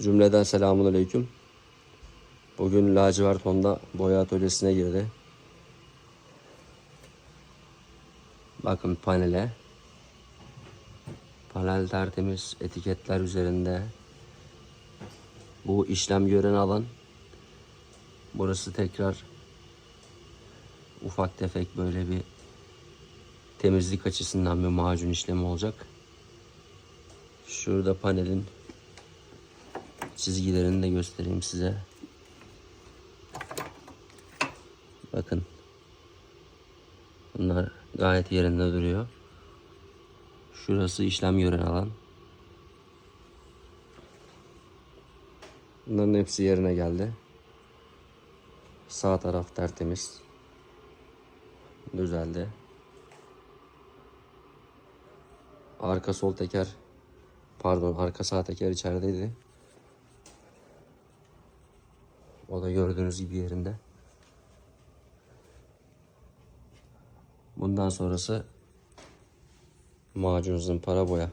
Cümleden selamun aleyküm. Bugün lacivert Honda boya atölyesine girdi. Bakın panele. Panel tertemiz. Etiketler üzerinde. Bu işlem gören alan. Burası tekrar ufak tefek böyle bir temizlik açısından bir macun işlemi olacak. Şurada panelin çizgilerini de göstereyim size. Bakın. Bunlar gayet yerinde duruyor. Şurası işlem gören alan. Bunların hepsi yerine geldi. Sağ taraf tertemiz. Düzeldi. Arka sol teker pardon arka sağ teker içerideydi. O da gördüğünüz gibi yerinde. Bundan sonrası macun para boya.